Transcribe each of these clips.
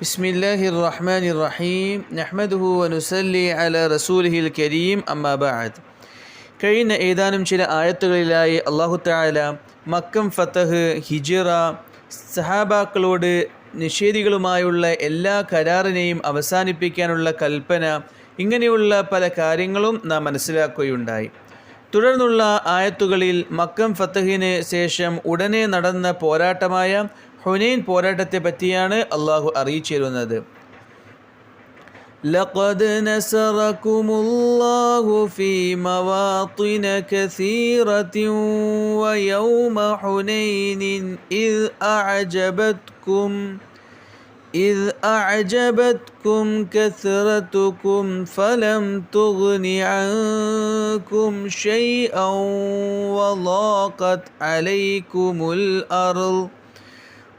بسم الله الرحمن الرحيم نحمده ونسلي على رسوله الكريم أما بعد കഴിഞ്ഞ ഏതാനും ചില ആയത്തുകളിലായി അള്ളാഹു താല മക്കം ഫത്തഹ് ഹിജിറ സഹാബാക്കളോട് നിഷേധികളുമായുള്ള എല്ലാ കരാറിനെയും അവസാനിപ്പിക്കാനുള്ള കൽപ്പന ഇങ്ങനെയുള്ള പല കാര്യങ്ങളും നാം മനസ്സിലാക്കുകയുണ്ടായി തുടർന്നുള്ള ആയത്തുകളിൽ മക്കം ഫത്തഹിന് ശേഷം ഉടനെ നടന്ന പോരാട്ടമായ ഹുനൈൻ പോരാട്ടത്തെ പറ്റിയാണ് അള്ളാഹു അറിയിച്ചിരുന്നത് لقد نصركم الله في مواطن كثيرة ويوم حنين إذ أعجبتكم إذ أعجبتكم كثرتكم فلم تغن عنكم شيئا وضاقت عليكم الأرض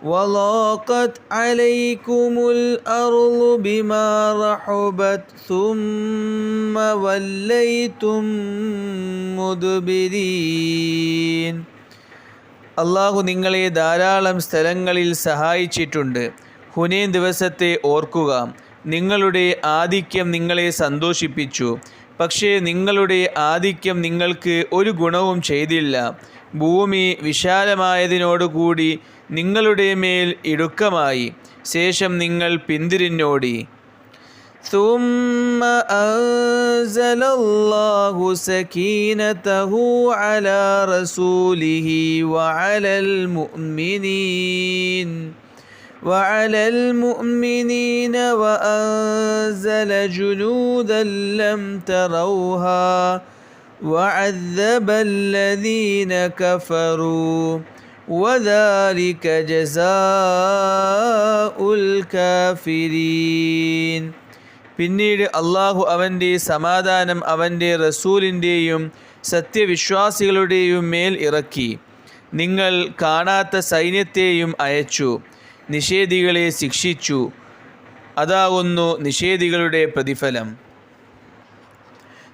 وضاقت عليكم الأرض بما رحبت ثم وليتم مدبرين അള്ളാഹു നിങ്ങളെ ധാരാളം സ്ഥലങ്ങളിൽ സഹായിച്ചിട്ടുണ്ട് ഹുനേൻ ദിവസത്തെ ഓർക്കുക നിങ്ങളുടെ ആധിക്യം നിങ്ങളെ സന്തോഷിപ്പിച്ചു പക്ഷേ നിങ്ങളുടെ ആധിക്യം നിങ്ങൾക്ക് ഒരു ഗുണവും ചെയ്തില്ല ഭൂമി വിശാലമായതിനോടുകൂടി നിങ്ങളുടെ മേൽ ഇടുക്കമായി ശേഷം നിങ്ങൾ പിന്തിരിഞ്ഞോടി ثم أنزل الله سكينته على رسوله وعلى المؤمنين وعلى المؤمنين وأنزل جنودا لم تروها وعذب الذين كفروا وذلك جزاء الكافرين പിന്നീട് അള്ളാഹു അവൻ്റെ സമാധാനം അവൻ്റെ റസൂലിൻ്റെയും സത്യവിശ്വാസികളുടെയും മേൽ ഇറക്കി നിങ്ങൾ കാണാത്ത സൈന്യത്തെയും അയച്ചു നിഷേധികളെ ശിക്ഷിച്ചു അതാകുന്നു നിഷേധികളുടെ പ്രതിഫലം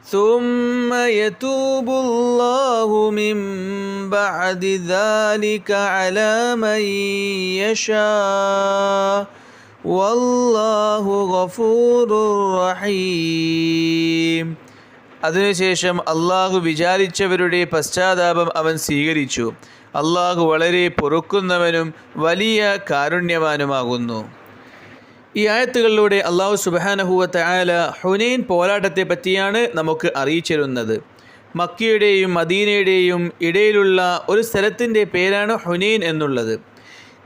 ثم يتوب الله من بعد ذلك على من يشاء والله غفور رحيم അതിനുശേഷം അള്ളാഹു വിചാരിച്ചവരുടെ പശ്ചാത്താപം അവൻ സ്വീകരിച്ചു അള്ളാഹു വളരെ പൊറുക്കുന്നവനും വലിയ കാരുണ്യവാനുമാകുന്നു ഈ ആയത്തുകളിലൂടെ അള്ളാഹു സുബാനഹുവത്തെ ആയാല ഹുനൈൻ പോരാട്ടത്തെ പറ്റിയാണ് നമുക്ക് അറിയിച്ചിരുന്നത്. മക്കിയുടെയും മദീനയുടെയും ഇടയിലുള്ള ഒരു സ്ഥലത്തിന്റെ പേരാണ് ഹുനൈൻ എന്നുള്ളത്.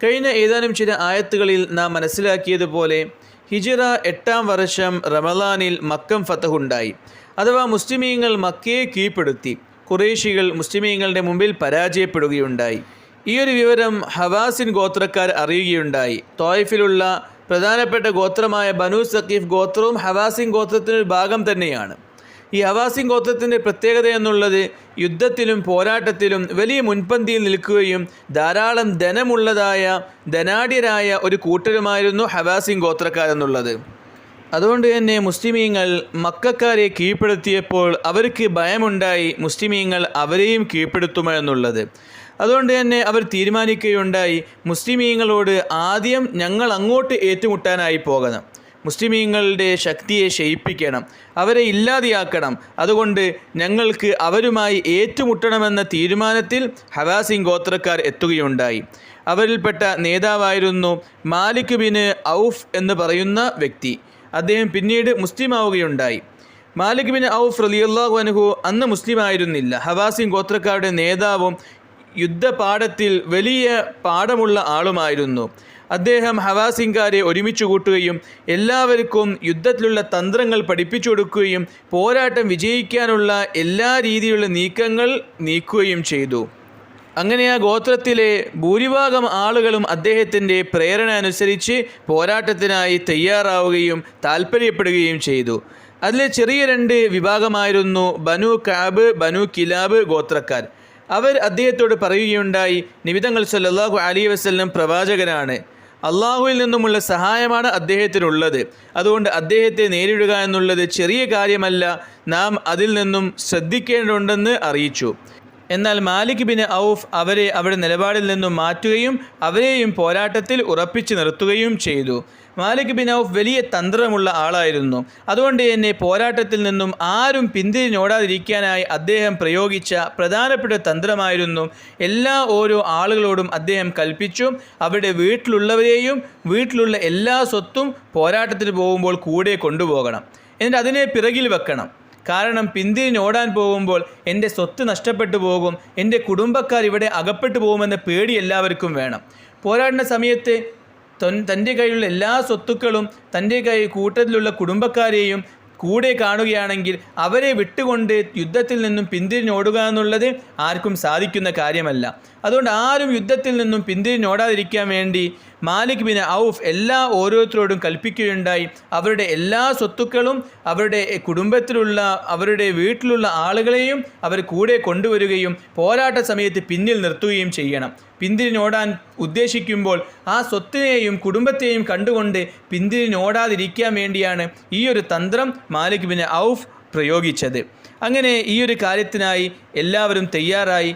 കഴിഞ്ഞ ഏതാനും ചില ആയത്തുകളിൽ നാം മനസ്സിലാക്കിയതുപോലെ ഹിജിറ എട്ടാം വർഷം റമലാനിൽ മക്കം ഫത്തഹുണ്ടായി അഥവാ മുസ്ലിമീങ്ങൾ മക്കയെ കീഴ്പ്പെടുത്തി. കുറേശികൾ മുസ്ലിമീങ്ങളുടെ മുമ്പിൽ പരാജയപ്പെടുകയുണ്ടായി. ഈ ഒരു വിവരം ഹവാസിൻ ഗോത്രക്കാർ അറിയുകയുണ്ടായി. തോയിഫിലുള്ള പ്രധാനപ്പെട്ട ഗോത്രമായ ബനു സക്കീഫ് ഗോത്രവും ഹവാസിൻ ഗോത്രത്തിനൊരു ഭാഗം തന്നെയാണ്. ഈ ഹവാസിൻ ഗോത്രത്തിന്റെ പ്രത്യേകത എന്നുള്ളത് യുദ്ധത്തിലും പോരാട്ടത്തിലും വലിയ മുൻപന്തിയിൽ നിൽക്കുകയും ധാരാളം ധനമുള്ളതായ ധനാഢ്യരായ ഒരു കൂട്ടരുമായിരുന്നു ഹവാസിൻ ഗോത്രക്കാരെന്നുള്ളത്. അതുകൊണ്ട് തന്നെ മുസ്ലിമീങ്ങൾ മക്കാരെ കീഴ്പ്പെടുത്തിയപ്പോൾ അവർക്ക് ഭയമുണ്ടായി മുസ്ലിമീങ്ങൾ അവരെയും കീഴ്പ്പെടുത്തുമോ എന്നുള്ളത്. അതുകൊണ്ട് തന്നെ അവർ തീരുമാനിക്കുകയുണ്ടായി. മുസ്ലിമീങ്ങളോട് ആദ്യം ഞങ്ങൾ അങ്ങോട്ട് ഏറ്റുമുട്ടാനായി പോകണം. മുസ്ലിമീങ്ങളുടെ ശക്തിയെ ക്ഷയിപ്പിക്കണം. അവരെ ഇല്ലാതെയാക്കണം. അതുകൊണ്ട് ഞങ്ങൾക്ക് അവരുമായി ഏറ്റുമുട്ടണമെന്ന തീരുമാനത്തിൽ ഹവാസിംഗ് ഗോത്രക്കാർ എത്തുകയുണ്ടായി. അവരിൽപ്പെട്ട നേതാവായിരുന്നു മാലിക് ബിൻ ഔഫ് എന്ന് പറയുന്ന വ്യക്തി. അദ്ദേഹം പിന്നീട് മുസ്ലിം ആവുകയുണ്ടായി. മാലിക് ബിൻ ഔഫ് റലിയല്ലാഹു അനുഹു അന്ന് മുസ്ലിം ആയിരുന്നില്ല. ഹവാസിൻ ഗോത്രക്കാരുടെ നേതാവും യുദ്ധപാഠത്തിൽ വലിയ പാഠമുള്ള ആളുമായിരുന്നു. അദ്ദേഹം ഹവാസിംഗാരെ ഒരുമിച്ച് കൂട്ടുകയും എല്ലാവർക്കും യുദ്ധത്തിലുള്ള തന്ത്രങ്ങൾ പഠിപ്പിച്ചു കൊടുക്കുകയും പോരാട്ടം വിജയിക്കാനുള്ള എല്ലാ രീതിയിലുള്ള നീക്കങ്ങൾ നീക്കുകയും ചെയ്തു. അങ്ങനെ ആ ഗോത്രത്തിലെ ഭൂരിഭാഗം ആളുകളും അദ്ദേഹത്തിന്റെ പ്രേരണ അനുസരിച്ച് പോരാട്ടത്തിനായി തയ്യാറാവുകയും താല്പര്യപ്പെടുകയും ചെയ്തു. അതിലെ ചെറിയ രണ്ട് വിഭാഗമായിരുന്നു ബനു കാബ് ബനു കിലാബ് ഗോത്രക്കാർ. അവർ അദ്ദേഹത്തോട് പറയുകയുണ്ടായി നിമിതങ്ങൾ സല്ലാഹു അലി വസ്ലം പ്രവാചകനാണ്. അള്ളാഹുവിൽ നിന്നുമുള്ള സഹായമാണ് അദ്ദേഹത്തിനുള്ളത്. അതുകൊണ്ട് അദ്ദേഹത്തെ നേരിടുക എന്നുള്ളത് ചെറിയ കാര്യമല്ല. നാം അതിൽ നിന്നും ശ്രദ്ധിക്കേണ്ടതുണ്ടെന്ന് അറിയിച്ചു. എന്നാൽ മാലിക് ബിൻ ഔഫ് അവരെ അവരുടെ നിലപാടിൽ നിന്നും മാറ്റുകയും അവരെയും പോരാട്ടത്തിൽ ഉറപ്പിച്ചു നിർത്തുകയും ചെയ്തു. മാലിക് ബിൻ ഔഫ് വലിയ തന്ത്രമുള്ള ആളായിരുന്നു. അതുകൊണ്ട് തന്നെ പോരാട്ടത്തിൽ നിന്നും ആരും പിന്തിരിഞ്ഞോടാതിരിക്കാനായി അദ്ദേഹം പ്രയോഗിച്ച പ്രധാനപ്പെട്ട തന്ത്രമായിരുന്നു എല്ലാ ഓരോ ആളുകളോടും അദ്ദേഹം കൽപ്പിച്ചു. അവരുടെ വീട്ടിലുള്ളവരെയും വീട്ടിലുള്ള എല്ലാ സ്വത്തും പോരാട്ടത്തിന് പോകുമ്പോൾ കൂടെ കൊണ്ടുപോകണം. എന്നിട്ട് അതിനെ പിറകിൽ വെക്കണം. കാരണം പിന്തിരിഞ്ഞോടാൻ പോകുമ്പോൾ എന്റെ സ്വത്ത് നഷ്ടപ്പെട്ടു പോകും എന്റെ കുടുംബക്കാർ ഇവിടെ അകപ്പെട്ടു പോകുമെന്ന പേടി എല്ലാവർക്കും വേണം. പോരാടുന്ന സമയത്ത് തൊൻ- തന്റെ കയ്യിലുള്ള എല്ലാ സ്വത്തുക്കളും തന്റെ കൈ കൂട്ടത്തിലുള്ള കുടുംബക്കാരെയും കൂടെ കാണുകയാണെങ്കിൽ അവരെ വിട്ടുകൊണ്ട് യുദ്ധത്തിൽ നിന്നും പിന്തിരിഞ്ഞോടുക എന്നുള്ളത് ആർക്കും സാധിക്കുന്ന കാര്യമല്ല. അതുകൊണ്ട് ആരും യുദ്ധത്തിൽ നിന്നും പിന്തിരിഞ്ഞോടാതിരിക്കാൻ വേണ്ടി മാലിക് ബിൻ ഔഫ് എല്ലാ ഓരോരുത്തരോടും കൽപ്പിക്കുകയുണ്ടായി. അവരുടെ എല്ലാ സ്വത്തുക്കളും അവരുടെ കുടുംബത്തിലുള്ള അവരുടെ വീട്ടിലുള്ള ആളുകളെയും അവർ കൂടെ കൊണ്ടുവരികയും പോരാട്ട സമയത്ത് പിന്നിൽ നിർത്തുകയും ചെയ്യണം. പിന്തിരിഞ്ഞോടാൻ ഉദ്ദേശിക്കുമ്പോൾ ആ സ്വത്തിനെയും കുടുംബത്തെയും കണ്ടുകൊണ്ട് പിന്തിരിഞ്ഞോടാതിരിക്കാൻ വേണ്ടിയാണ് ഈ ഒരു തന്ത്രം മാലിക് ബിൻ ഔഫ് പ്രയോഗിച്ചത്. അങ്ങനെ ഈ ഒരു കാര്യത്തിനായി എല്ലാവരും തയ്യാറായി.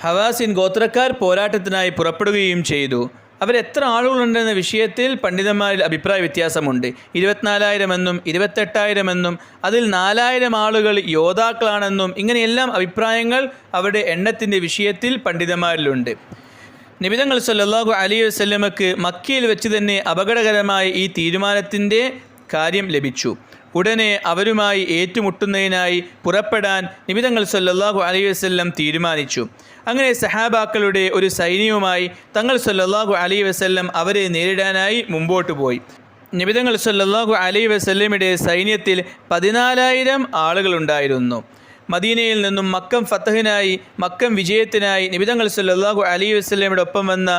ഹവാസിൻ ഗോത്രക്കാർ പോരാട്ടത്തിനായി പുറപ്പെടുകയും ചെയ്തു. അവരെത്ര ആളുകളുണ്ടെന്ന വിഷയത്തിൽ പണ്ഡിതന്മാരിൽ അഭിപ്രായ വ്യത്യാസമുണ്ട്. ഇരുപത്തിനാലായിരം എന്നും ഇരുപത്തെട്ടായിരം എന്നും അതിൽ നാലായിരം ആളുകൾ യോദ്ധാക്കളാണെന്നും ഇങ്ങനെയെല്ലാം അഭിപ്രായങ്ങൾ അവരുടെ എണ്ണത്തിന്റെ വിഷയത്തിൽ പണ്ഡിതന്മാരിലുണ്ട്. നിബിതങ്ങൾ സല്ലാഹു അലി വസല്ലമക്ക് മക്കയിൽ വെച്ച് തന്നെ അപകടകരമായ ഈ തീരുമാനത്തിന്റെ കാര്യം ലഭിച്ചു. ഉടനെ അവരുമായി ഏറ്റുമുട്ടുന്നതിനായി പുറപ്പെടാൻ നിബിതങ്ങൾ സല്ലാഹു അലൈഹി വസ്ല്ലം തീരുമാനിച്ചു. അങ്ങനെ സഹാബാക്കളുടെ ഒരു സൈന്യവുമായി തങ്ങൾ സല്ലാഹു അലൈഹി വസ്ല്ലം അവരെ നേരിടാനായി മുമ്പോട്ട് പോയി. നിബിതങ്ങൾ സല്ലാഹു അലൈഹി വസ്ല്ലമിയുടെ സൈന്യത്തിൽ പതിനാലായിരം ആളുകളുണ്ടായിരുന്നു മദീനയിൽ നിന്നും മക്കം ഫത്തഹിനായി മക്കം വിജയത്തിനായി നിബിതങ്ങൾ സല്ലാഹു അലൈഹി വസ്ല്ലമിയുടെ ഒപ്പം വന്ന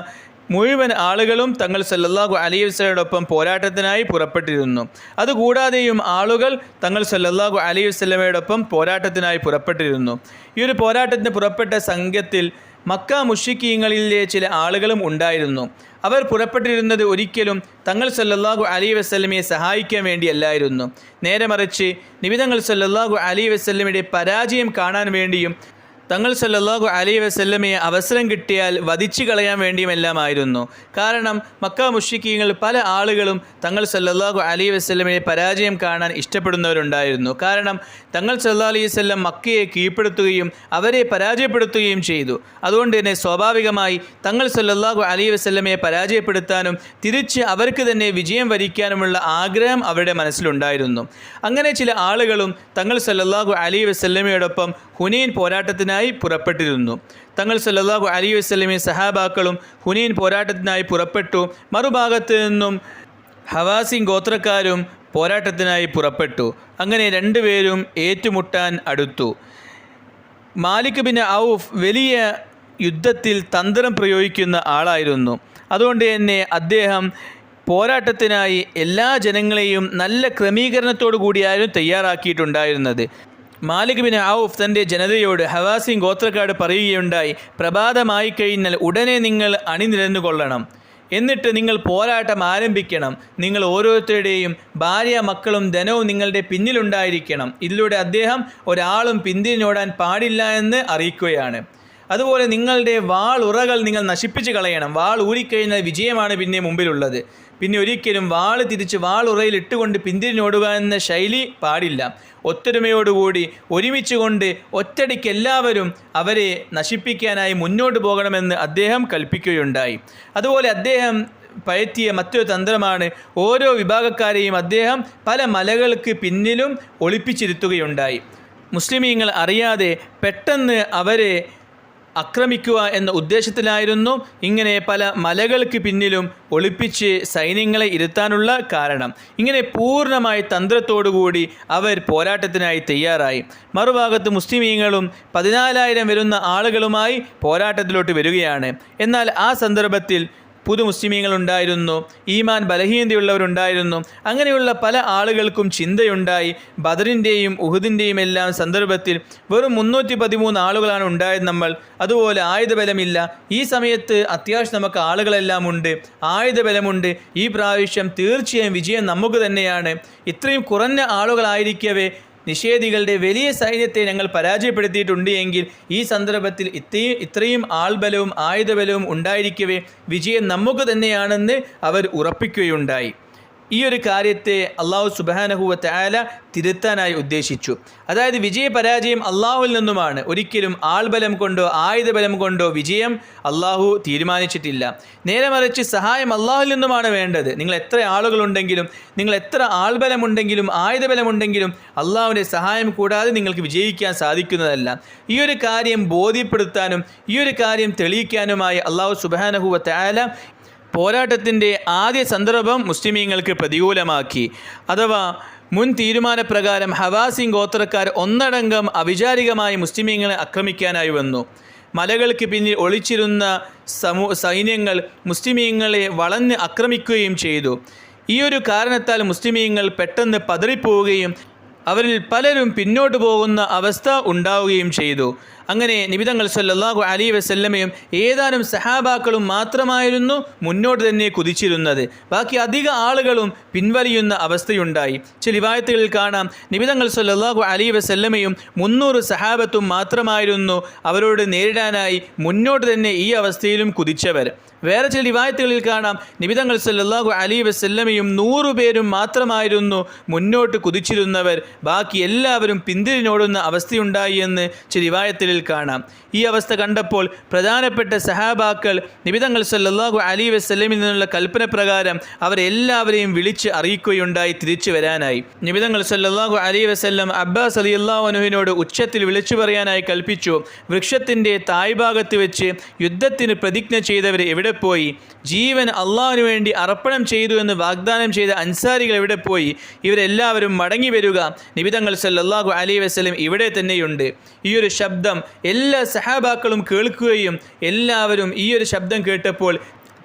മുഴുവൻ ആളുകളും തങ്ങൾ സല്ലല്ലാഹു അലൈഹി വസല്ലമയോടൊപ്പം പോരാട്ടത്തിനായി പുറപ്പെട്ടിരുന്നു. അതുകൂടാതെയും ആളുകൾ തങ്ങൾ സല്ലല്ലാഹു അലൈഹി വസല്ലമയോടൊപ്പം പോരാട്ടത്തിനായി പുറപ്പെട്ടിരുന്നു. ഈ ഒരു പോരാട്ടത്തിന് പുറപ്പെട്ട സംഘത്തിൽ മക്ക മുഷിക്കീങ്ങളിലെ ചില ആളുകളും ഉണ്ടായിരുന്നു. അവർ പുറപ്പെട്ടിരുന്നത് ഒരിക്കലും തങ്ങൾ സല്ലല്ലാഹു അലൈഹി വസല്ലമയെ സഹായിക്കാൻ വേണ്ടിയല്ലായിരുന്നു. നേരെ മറിച്ച് നിബിതങ്ങൾ സല്ലല്ലാഹു അലൈഹി വസല്ലമയുടെ പരാജയം കാണാൻ വേണ്ടിയും തങ്ങൾ സല്ലല്ലാഹു അലൈഹി വസല്ലമയെ അവസരം കിട്ടിയാൽ വധിച്ചു കളയാൻ വേണ്ടിയുമെല്ലാമായിരുന്നു. കാരണം മക്ക മുഷിക്കീങ്ങൾ പല ആളുകളും തങ്ങൾ സല്ലല്ലാഹു അലൈഹി വസല്ലമയെ പരാജയം കാണാൻ ഇഷ്ടപ്പെടുന്നവരുണ്ടായിരുന്നു. കാരണം തങ്ങൾ സല്ലാ അലൈഹി വല്ലം മക്കയെ കീഴ്പ്പെടുത്തുകയും അവരെ പരാജയപ്പെടുത്തുകയും ചെയ്തു. അതുകൊണ്ട് തന്നെ സ്വാഭാവികമായി തങ്ങൾ സല്ലല്ലാഹു അലൈഹി വസല്ലമയെ പരാജയപ്പെടുത്താനും തിരിച്ച് അവർക്ക് തന്നെ വിജയം വരിക്കാനുമുള്ള ആഗ്രഹം അവരുടെ മനസ്സിലുണ്ടായിരുന്നു. അങ്ങനെ ചില ആളുകളും തങ്ങൾ സല്ലല്ലാഹു അലൈഹി വസല്ലമയോടൊപ്പം ഹുനൈൻ പോരാട്ടത്തിനായി പുറപ്പെട്ടിരുന്നു. തങ്ങൾ സല്ലാഹു അലി വസ്ലമി സഹാബാക്കളും ഹുനൈൻ പോരാട്ടത്തിനായി പുറപ്പെട്ടു. മറുഭാഗത്ത് നിന്നും ഹവാസിൻ ഗോത്രക്കാരും പോരാട്ടത്തിനായി പുറപ്പെട്ടു. അങ്ങനെ രണ്ടുപേരും ഏറ്റുമുട്ടാൻ അടുത്തു. മാലിക് ബിൻ ഔഫ് വലിയ യുദ്ധത്തിൽ തന്ത്രം പ്രയോഗിക്കുന്ന ആളായിരുന്നു. അതുകൊണ്ട് തന്നെ അദ്ദേഹം പോരാട്ടത്തിനായി എല്ലാ ജനങ്ങളെയും നല്ല ക്രമീകരണത്തോടു കൂടിയായിരുന്നു തയ്യാറാക്കിയിട്ടുണ്ടായിരുന്നത്. മാലിക് ബിൻ ഔഫ് തന്റെ ജനതയോട് ഹവാസിൻ ഗോത്രക്കാട് പറയുകയുണ്ടായി പ്രഭാതമായി കഴിഞ്ഞാൽ ഉടനെ നിങ്ങൾ അണിനിരന്നു കൊള്ളണം എന്നിട്ട് നിങ്ങൾ പോരാട്ടം ആരംഭിക്കണം. നിങ്ങൾ ഓരോരുത്തരുടെയും ഭാര്യ മക്കളും ധനവും നിങ്ങളുടെ പിന്നിലുണ്ടായിരിക്കണം. ഇതിലൂടെ അദ്ദേഹം ഒരാളും പിന്തിരിഞ്ഞോടാൻ പാടില്ല എന്ന് അറിയിക്കുകയാണ്. അതുപോലെ നിങ്ങളുടെ വാൾ ഉറകൾ നിങ്ങൾ നശിപ്പിച്ച് കളയണം. വാൾ ഊരിക്കഴിഞ്ഞാൽ വിജയമാണ് പിന്നെ മുമ്പിലുള്ളത്. പിന്നെ ഒരിക്കലും വാൾ തിരിച്ച് ഇട്ടുകൊണ്ട് പിന്തിരിഞ്ഞോടുക എന്ന ശൈലി പാടില്ല. ഒത്തൊരുമയോടുകൂടി ഒരുമിച്ച് കൊണ്ട് ഒറ്റടിക്ക് എല്ലാവരും അവരെ നശിപ്പിക്കാനായി മുന്നോട്ട് പോകണമെന്ന് അദ്ദേഹം കൽപ്പിക്കുകയുണ്ടായി. അതുപോലെ അദ്ദേഹം പയറ്റിയ മറ്റൊരു തന്ത്രമാണ് ഓരോ വിഭാഗക്കാരെയും അദ്ദേഹം പല മലകൾക്ക് പിന്നിലും ഒളിപ്പിച്ചിരുത്തുകയുണ്ടായി. മുസ്ലിമീങ്ങൾ അറിയാതെ പെട്ടെന്ന് അവരെ ആക്രമിക്കുക എന്ന ഉദ്ദേശത്തിലായിരുന്നു ഇങ്ങനെ പല മലകൾക്ക് പിന്നിലും ഒളിപ്പിച്ച് സൈന്യങ്ങളെ ഇരുത്താനുള്ള കാരണം. ഇങ്ങനെ പൂർണമായി തന്ത്രത്തോടുകൂടി അവർ പോരാട്ടത്തിനായി തയ്യാറായി. മറുഭാഗത്ത് മുസ്ലിമീങ്ങളും പതിനാലായിരം വരുന്ന ആളുകളുമായി പോരാട്ടത്തിലോട്ട് വരികയാണ്. എന്നാൽ ആ സന്ദർഭത്തിൽ പുതു മുസ്ലിമീങ്ങളുണ്ടായിരുന്നു ഈമാൻ ബലഹീനതയുള്ളവരുണ്ടായിരുന്നു. അങ്ങനെയുള്ള പല ആളുകൾക്കും ചിന്തയുണ്ടായി. ബദറിന്റെയും ഉഹുദിന്റെയും എല്ലാം സന്ദർഭത്തിൽ വെറും മുന്നൂറ്റി പതിമൂന്ന് ആളുകളാണ് ഉണ്ടായത് നമ്മൾ. അതുപോലെ ആയുധബലമില്ല. ഈ സമയത്ത് അത്യാവശ്യം നമുക്ക് ആളുകളെല്ലാം ഉണ്ട്. ആയുധബലമുണ്ട്. ഈ പ്രാവശ്യം തീർച്ചയായും വിജയം നമുക്ക് തന്നെയാണ്. ഇത്രയും കുറഞ്ഞ ആളുകളായിരിക്കവേ നിഷേധികളുടെ വലിയ സൈന്യത്തെ ഞങ്ങൾ പരാജയപ്പെടുത്തിയിട്ടുണ്ട് എങ്കിൽ ഈ സന്ദർഭത്തിൽ ഇത്രയും ഇത്രയും ആൾബലവും ആയുധബലവും ഉണ്ടായിരിക്കവേ വിജയം നമുക്ക് തന്നെയാണെന്ന് അവർ ഉറപ്പിക്കുകയുണ്ടായി. ഈ ഒരു കാര്യത്തെ അള്ളാഹു സുബാനഹുവത്തെ ആല തിരുത്താനായി ഉദ്ദേശിച്ചു. അതായത് വിജയപരാജയം അള്ളാഹുവിൽ നിന്നുമാണ്. ഒരിക്കലും ആൾബലം കൊണ്ടോ ആയുധബലം കൊണ്ടോ വിജയം അള്ളാഹു തീരുമാനിച്ചിട്ടില്ല. നേരെ മറിച്ച് സഹായം അള്ളാഹുവിൽ നിന്നുമാണ് വേണ്ടത്. നിങ്ങൾ എത്ര ആളുകളുണ്ടെങ്കിലും നിങ്ങൾ എത്ര ആൾബലമുണ്ടെങ്കിലും ആയുധബലമുണ്ടെങ്കിലും അള്ളാഹുവിന്റെ സഹായം കൂടാതെ നിങ്ങൾക്ക് വിജയിക്കാൻ സാധിക്കുന്നതല്ല. ഈ ഒരു കാര്യം ബോധ്യപ്പെടുത്താനും ഈ ഒരു കാര്യം തെളിയിക്കാനുമായി അള്ളാഹു സുബാനഹുവത്തെ ആല പോരാട്ടത്തിന്റെ ആദ്യ സന്ദർഭം മുസ്ലിമീങ്ങൾക്ക് പ്രതികൂലമാക്കി. അഥവാ മുൻ തീരുമാനപ്രകാരം ഹവാസിംഗ് ഗോത്രക്കാർ ഒന്നടങ്കം അവിചാരികമായി മുസ്ലിമീങ്ങളെ ആക്രമിക്കാനായി വന്നു. മലകൾക്ക് പിന്നിൽ ഒളിച്ചിരുന്ന സമൂ സൈന്യങ്ങൾ മുസ്ലിമീങ്ങളെ വളഞ്ഞ് ആക്രമിക്കുകയും ചെയ്തു. ഈ ഒരു കാരണത്താൽ മുസ്ലിമീങ്ങൾ പെട്ടെന്ന് പതറിപ്പോവുകയും അവരിൽ പലരും പിന്നോട്ട് പോകുന്ന അവസ്ഥ ഉണ്ടാവുകയും ചെയ്തു. അങ്ങനെ നിബിതങ്ങൾ സല്ലാഹു അലി വസല്ലമയും ഏതാനും സഹാബാക്കളും മാത്രമായിരുന്നു മുന്നോട്ട് തന്നെ കുതിച്ചിരുന്നത്. ബാക്കി അധിക ആളുകളും പിൻവലിയുന്ന അവസ്ഥയുണ്ടായി. ചില വായത്തുകളിൽ കാണാം നിബിതങ്ങൾ സല്ലാഹു അലി വസല്ലമയും മുന്നൂറ് സഹാബത്തും മാത്രമായിരുന്നു അവരോട് നേരിടാനായി മുന്നോട്ട് തന്നെ ഈ അവസ്ഥയിലും കുതിച്ചവർ. വേറെ ചില രിവായത്തുകളിൽ കാണാം നിബിതങ്ങൾ സല്ലാഹു അലി വസല്ലമയും നൂറു പേരും മാത്രമായിരുന്നു മുന്നോട്ട് കുതിച്ചിരുന്നവർ. ബാക്കി എല്ലാവരും പിന്തിരിഞ്ഞോടുന്ന അവസ്ഥയുണ്ടായി എന്ന് ചില റിവായത്തിൽ കാണാം. ഈ അവസ്ഥ കണ്ടപ്പോൾ പ്രധാനപ്പെട്ട സഹാബാക്കൾ നിബിതങ്ങൾ സല്ലാഹു അലി വസ്ലമിൽ നിന്നുള്ള കൽപ്പന പ്രകാരം അവരെല്ലാവരെയും വിളിച്ച് അറിയിക്കുകയുണ്ടായി തിരിച്ചു വരാനായി. നിബിതങ്ങൾ സല്ലാഹു അലി വസല്ലം അബ്ബാസ് അലി അള്ളാഹുനുവിനോട് ഉച്ചത്തിൽ വിളിച്ചു പറയാനായി കൽപ്പിച്ചു. വൃക്ഷത്തിന്റെ തായ്ഭാഗത്ത് വെച്ച് യുദ്ധത്തിന് പ്രതിജ്ഞ ചെയ്തവർ എവിടെ പോയി? ജീവൻ അള്ളാഹുവിന് വേണ്ടി അർപ്പണം ചെയ്തു എന്ന് വാഗ്ദാനം ചെയ്ത അൻസാരികൾ എവിടെ പോയി? ഇവരെല്ലാവരും മടങ്ങി വരിക. നിബിതങ്ങൾ സല്ലാഹു അലി വസ്ലം ഇവിടെ തന്നെയുണ്ട്. ഈ ഒരു ശബ്ദം എല്ലാ സഹാബാക്കളും കേൾക്കുകയും എല്ലാവരും ഈ ഒരു ശബ്ദം കേട്ടപ്പോൾ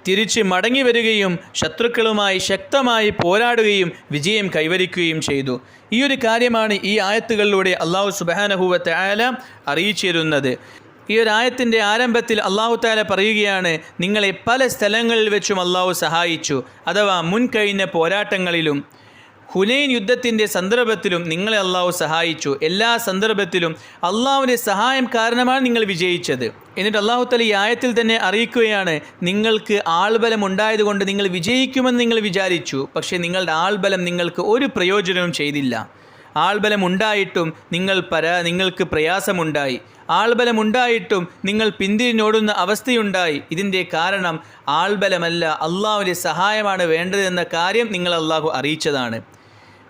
തിരിച്ച് മടങ്ങി വരികയും ശത്രുക്കളുമായി ശക്തമായി പോരാടുകയും വിജയം കൈവരിക്കുകയും ചെയ്തു. ഈ ഒരു കാര്യമാണ് ഈ ആയത്തുകളിലൂടെ അള്ളാഹു സുബാനഹുവത്തെ ആല അറിയിച്ചിരുന്നത്. ഈ ഒരു ആയത്തിന്റെ ആരംഭത്തിൽ അള്ളാഹു താല പറയുകയാണ് നിങ്ങളെ പല സ്ഥലങ്ങളിൽ വെച്ചും അള്ളാഹു സഹായിച്ചു അഥവാ മുൻകഴിഞ്ഞ പോരാട്ടങ്ങളിലും ഹുനൈൻ യുദ്ധത്തിന്റെ സന്ദർഭത്തിലും നിങ്ങളെ അള്ളാഹു സഹായിച്ചു. എല്ലാ സന്ദർഭത്തിലും അള്ളാഹുവിന്റെ സഹായം കാരണമാണ് നിങ്ങൾ വിജയിച്ചത്. എന്നിട്ട് അള്ളാഹു തല ഈ ആയത്തിൽ തന്നെ അറിയിക്കുകയാണ് നിങ്ങൾക്ക് ആൾബലം ഉണ്ടായതുകൊണ്ട് നിങ്ങൾ വിജയിക്കുമെന്ന് നിങ്ങൾ വിചാരിച്ചു. പക്ഷേ നിങ്ങളുടെ ആൾബലം നിങ്ങൾക്ക് ഒരു പ്രയോജനവും ചെയ്തില്ല. ആൾബലം ഉണ്ടായിട്ടും നിങ്ങൾ പരാ നിങ്ങൾക്ക് പ്രയാസമുണ്ടായി. ആൾബലമുണ്ടായിട്ടും നിങ്ങൾ പിന്തിരിഞ്ഞോടുന്ന അവസ്ഥയുണ്ടായി. ഇതിന്റെ കാരണം ആൾബലമല്ല അള്ളാഹുവിന്റെ സഹായമാണ് വേണ്ടതെന്ന കാര്യം നിങ്ങൾ അള്ളാഹു അറിയിച്ചതാണ്.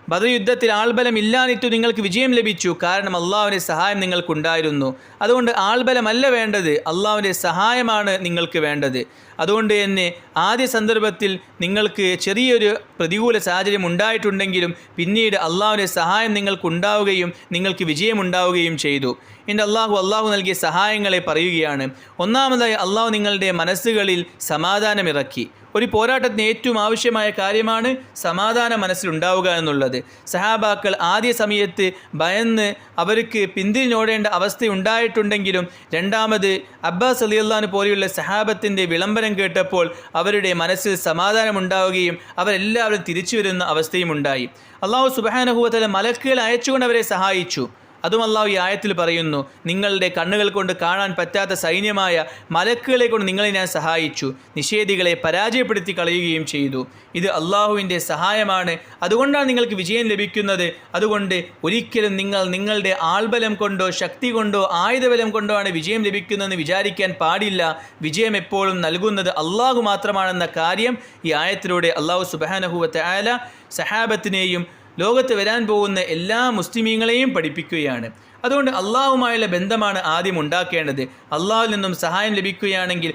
ബദർ യുദ്ധത്തിൽ ആൾബലം ഇല്ലാഞ്ഞിട്ടു നിങ്ങൾക്ക് വിജയം ലഭിച്ചു. കാരണം അള്ളാഹുവിന്റെ സഹായം നിങ്ങൾക്കുണ്ടായിരുന്നു. അതുകൊണ്ട് ആൾബലമല്ല വേണ്ടത് അള്ളാഹുവിന്റെ സഹായമാണ് നിങ്ങൾക്ക് വേണ്ടത്. അതുകൊണ്ട് തന്നെ ആദ്യ സന്ദർഭത്തിൽ നിങ്ങൾക്ക് ചെറിയൊരു പ്രതികൂല സാഹചര്യം ഉണ്ടായിട്ടുണ്ടെങ്കിലും പിന്നീട് അള്ളാഹുവിന്റെ സഹായം നിങ്ങൾക്കുണ്ടാവുകയും നിങ്ങൾക്ക് വിജയമുണ്ടാവുകയും ചെയ്തു. എന്റെ അള്ളാഹു അള്ളാഹു നൽകിയ സഹായങ്ങളെ പറയുകയാണ്. ഒന്നാമതായി അള്ളാഹു നിങ്ങളുടെ മനസ്സുകളിൽ സമാധാനമിറക്കി. ഒരു പോരാട്ടത്തിന് ഏറ്റവും ആവശ്യമായ കാര്യമാണ് സമാധാന മനസ്സിലുണ്ടാവുക എന്നുള്ളത്. സഹാബാക്കൾ ആദ്യ സമയത്ത് ഭയന്ന് അവർക്ക് പിന്തിരിഞ്ഞോടേണ്ട അവസ്ഥ ഉണ്ടായിട്ടുണ്ടെങ്കിലും രണ്ടാമത് അബ്ബാസ് അലിയല്ലാന് പോലെയുള്ള സഹാബത്തിന്റെ വിളംബരം കേട്ടപ്പോൾ അവരുടെ മനസ്സിൽ സമാധാനം സമാധാനമുണ്ടാവുകയും അവരെല്ലാവരും തിരിച്ചു വരുന്ന അവസ്ഥയും ഉണ്ടായി. അള്ളാഹു സുബാനഹുവത്തല മലക്കുകൾ അയച്ചുകൊണ്ട് അവരെ സഹായിച്ചു. അതും ഈ ആയത്തിൽ പറയുന്നു നിങ്ങളുടെ കണ്ണുകൾ കൊണ്ട് കാണാൻ പറ്റാത്ത സൈന്യമായ മലക്കുകളെ കൊണ്ട് നിങ്ങളെ ഞാൻ സഹായിച്ചു നിഷേധികളെ പരാജയപ്പെടുത്തി കളയുകയും ചെയ്തു. ഇത് അള്ളാഹുവിന്റെ സഹായമാണ്. അതുകൊണ്ടാണ് നിങ്ങൾക്ക് വിജയം ലഭിക്കുന്നത്. അതുകൊണ്ട് ഒരിക്കലും നിങ്ങൾ നിങ്ങളുടെ ആൾബലം കൊണ്ടോ ശക്തി കൊണ്ടോ ആയുധബലം കൊണ്ടോ ആണ് വിജയം ലഭിക്കുന്നതെന്ന് വിചാരിക്കാൻ പാടില്ല. വിജയം എപ്പോഴും നൽകുന്നത് അള്ളാഹു മാത്രമാണെന്ന കാര്യം ഈ ആയത്തിലൂടെ അള്ളാഹു സുബാനഹുവത്തെ ആല സഹാബത്തിനെയും ലോകത്ത് വരാൻ പോകുന്ന എല്ലാ മുസ്ലിമീങ്ങളെയും പഠിപ്പിക്കുകയാണ്. അതുകൊണ്ട് അള്ളാഹുമായുള്ള ബന്ധമാണ് ആദ്യം ഉണ്ടാക്കേണ്ടത്. അള്ളാഹുവിൽ നിന്നും സഹായം ലഭിക്കുകയാണെങ്കിൽ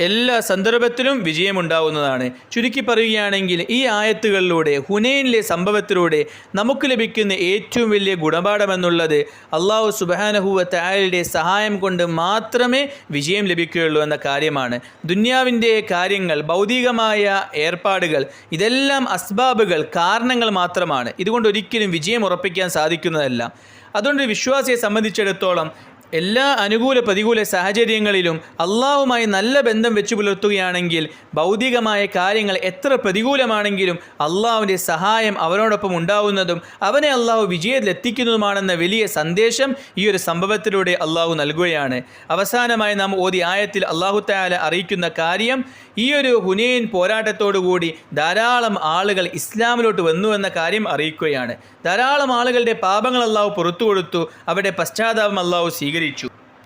എല്ലാ സന്ദർഭത്തിലും വിജയമുണ്ടാവുന്നതാണ്. ചുരുക്കി പറയുകയാണെങ്കിൽ ഈ ആയത്തുകളിലൂടെ ഹുനൈനിലെ സംഭവത്തിലൂടെ നമുക്ക് ലഭിക്കുന്ന ഏറ്റവും വലിയ ഗുണപാഠമെന്നുള്ളത് അള്ളാഹു സുബാനഹുവ തായയുടെ സഹായം കൊണ്ട് മാത്രമേ വിജയം ലഭിക്കുകയുള്ളൂ എന്ന കാര്യമാണ്. ദുന്യാവിന്റെ കാര്യങ്ങൾ ഭൗതികമായ ഏർപ്പാടുകൾ ഇതെല്ലാം അസ്ബാബുകൾ കാരണങ്ങൾ മാത്രമാണ്. ഇതുകൊണ്ട് ഒരിക്കലും വിജയം ഉറപ്പിക്കാൻ സാധിക്കുന്നതല്ല. അതുകൊണ്ട് വിശ്വാസിയെ സംബന്ധിച്ചിടത്തോളം എല്ലാ അനുകൂല പ്രതികൂല സാഹചര്യങ്ങളിലും അള്ളാഹുമായി നല്ല ബന്ധം വെച്ചു പുലർത്തുകയാണെങ്കിൽ ഭൗതികമായ കാര്യങ്ങൾ എത്ര പ്രതികൂലമാണെങ്കിലും അള്ളാഹുവിന്റെ സഹായം അവരോടൊപ്പം ഉണ്ടാവുന്നതും അവനെ അള്ളാഹു വിജയത്തിലെത്തിക്കുന്നതുമാണെന്ന വലിയ സന്ദേശം ഈ ഒരു സംഭവത്തിലൂടെ അള്ളാഹു നൽകുകയാണ്. അവസാനമായി നാം ഓതി ആയത്തിൽ അള്ളാഹു തയാല അറിയിക്കുന്ന കാര്യം ഈ ഒരു ഹുനൈൻ പോരാട്ടത്തോടുകൂടി ധാരാളം ആളുകൾ ഇസ്ലാമിലോട്ട് വന്നു എന്ന കാര്യം അറിയിക്കുകയാണ്. ധാരാളം ആളുകളുടെ പാപങ്ങൾ അള്ളാഹു പുറത്തു കൊടുത്തു അവരുടെ പശ്ചാത്താപം അള്ളാഹു സ്വീകരിച്ചു.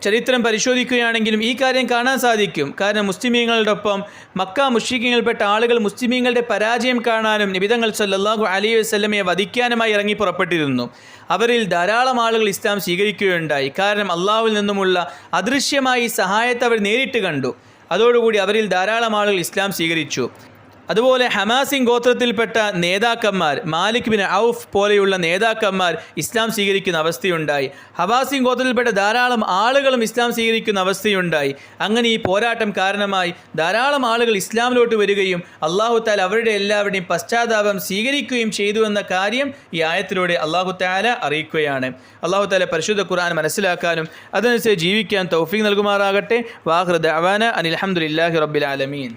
ചരിത്രം പരിശോധിക്കുകയാണെങ്കിലും ഈ കാര്യം കാണാൻ സാധിക്കും. കാരണം മുസ്ലിമീങ്ങളോടൊപ്പം മക്ക മുഷ്രിഖീങ്ങളിൽപ്പെട്ട ആളുകൾ മുസ്ലിമീങ്ങളുടെ പരാജയം കാണാനും നിബിതങ്ങൾ സല്ലാഹു അലൈഹി വസ്ലമയെ വധിക്കാനുമായി ഇറങ്ങി പുറപ്പെട്ടിരുന്നു. അവരിൽ ധാരാളം ആളുകൾ ഇസ്ലാം സ്വീകരിക്കുകയുണ്ടായി. കാരണം അള്ളാഹുവിൽ നിന്നുമുള്ള അദൃശ്യമായി സഹായത്തെ അവർ നേരിട്ട് കണ്ടു. അതോടുകൂടി അവരിൽ ധാരാളം ആളുകൾ ഇസ്ലാം സ്വീകരിച്ചു. അതുപോലെ ഹമാസിൻ ഗോത്രത്തിൽപ്പെട്ട നേതാക്കന്മാർ മാലിക് ബിൻ ഔഫ് പോലെയുള്ള നേതാക്കന്മാർ ഇസ്ലാം സ്വീകരിക്കുന്ന അവസ്ഥയുണ്ടായി. ഹവാസിൻ ഗോത്രത്തിൽപ്പെട്ട ധാരാളം ആളുകളും ഇസ്ലാം സ്വീകരിക്കുന്ന അവസ്ഥയുണ്ടായി. അങ്ങനെ ഈ പോരാട്ടം കാരണമായി ധാരാളം ആളുകൾ ഇസ്ലാമിലോട്ട് വരികയും അള്ളാഹു താല അവരുടെ എല്ലാവരുടെയും പശ്ചാത്താപം സ്വീകരിക്കുകയും ചെയ്തു എന്ന കാര്യം ഈ ആയത്തിലൂടെ അള്ളാഹു താല അറിയിക്കുകയാണ്. അള്ളാഹു താല പരിശുദ്ധ ഖുർആൻ മനസ്സിലാക്കാനും അതനുസരിച്ച് ജീവിക്കാൻ തൗഫീഖ് നൽകുമാറാകട്ടെ. വാഹൃദ് അവാന അനിൽ അഹമ്മദില്ലാഹി റബ്ബിൽ ആലമീൻ.